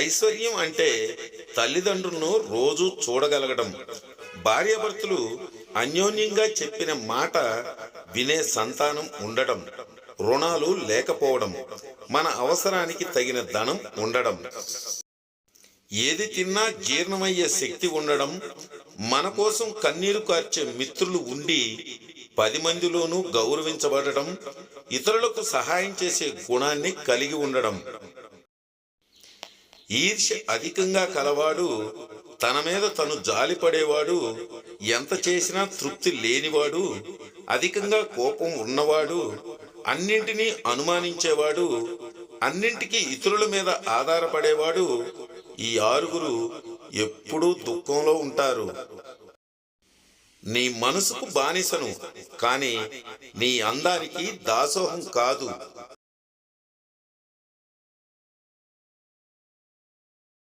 ఐశ్వర్యం అంటే తల్లిదండ్రులను రోజు చూడగలగడం. భార్యాభర్తలు అన్యోన్యంగా చెప్పిన మాట వినే సంతానం ఉండడం. రుణాలు లేకపోవడం. మన అవసరానికి తగిన ధనం ఉండడం. ఏది తిన్నా జీర్ణమయ్యే శక్తి ఉండడం. మన కోసం కన్నీరు కార్చే మిత్రులు ఉండి పది మందిలోనూ గౌరవించబడటం ఇతరులకు సహాయం చేసే గుణాన్ని కలిగి ఉండడం. ఈర్ష్య అధికంగా కలవాడు తన మీద తను జాలిపడేవాడు ఎంత చేసినా తృప్తి లేనివాడు అధికంగా కోపం ఉన్నవాడు అన్నింటినీ అనుమానించేవాడు అన్నింటికీ ఇతరుల మీద ఆధారపడేవాడు ఈ ఆరుగురు ఎప్పుడూ దుఃఖంలో ఉంటారు. నీ మనసుకు బానిసను కానీ నీ అందానికి దాసోహం కాదు.